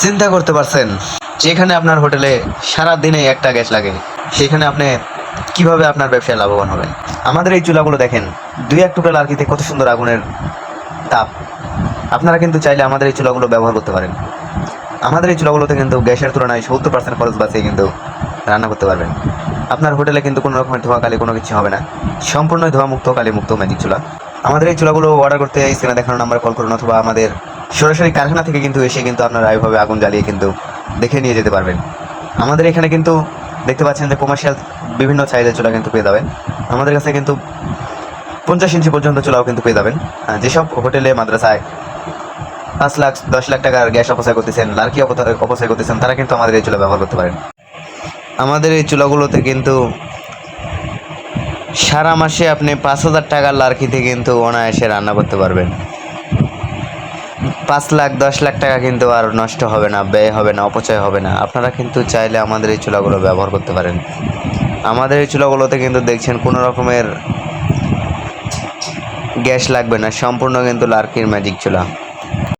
চিন্তা করতে পারছেন যেখানে আপনার হোটেলে সারা দিনে একটা গ্যাস লাগে, সেখানে আপনি কীভাবে আপনার ব্যবসায় লাভবান হবেন? আমাদের এই চুলাগুলো দেখেন, দুই এক টুকরা লার্কিতে কত সুন্দর আগুনের তাপ। আপনারা কিন্তু চাইলে আমাদের এই চুলাগুলো ব্যবহার করতে পারেন। আমাদের এই চুলাগুলোতে কিন্তু গ্যাসের তুলনায় সত্তর পার্সেন্ট খরচ বাঁচিয়ে কিন্তু রান্না করতে পারবেন। আপনার হোটেলে কিন্তু কোনো রকমের ধোয়া কালি কোনো কিছু হবে না। সম্পূর্ণ ধোয়া মুক্ত কালি মুক্ত ম্যাজিক চুলা। আমাদের এই চুলাগুলো অর্ডার করতে স্ক্রিনে দেখানো নাম্বার কল করুন অথবা আমাদের সরাসরি কারখানা থেকে কিন্তু এসে কিন্তু আপনারা এইভাবে আগুন জ্বালিয়ে কিন্তু দেখে নিয়ে যেতে পারবেন। আমাদের এখানে কিন্তু দেখতে পাচ্ছেন যে কমার্শিয়াল বিভিন্ন সাইজের চুলা কিন্তু পেয়ে যাবেন। আমাদের কাছে কিন্তু পঞ্চাশ ইঞ্চি পর্যন্ত চুলাও কিন্তু পেয়ে যাবেন। যেসব হোটেলে, মাদ্রাসায় পাঁচ লাখ, দশ লাখ টাকার গ্যাস অপচয় করতেছেন, লার্কি অপচয় করতেছেন, তারা কিন্তু আমাদের এই চুলা ব্যবহার করতে পারেন। আমাদের এই চুলাগুলোতে কিন্তু সারা মাসে আপনি পাঁচ হাজার টাকার লার্কিতে কিন্তু অনায়াসে রান্না করতে পারবেন। পাঁচ লাখ, দশ লাখ টাকা কিন্তু আর নষ্ট হবে না, ব্যয় হবে না, অপচয় হবে না। আপনারা কিন্তু চাইলে আমাদের এই চুলাগুলো ব্যবহার করতে পারেন। আমাদের এই চুলাগুলোতে কিন্তু দেখছেন কোনো রকমের গ্যাস লাগবে না, সম্পূর্ণ কিন্তু লার্কির ম্যাজিক চুলা।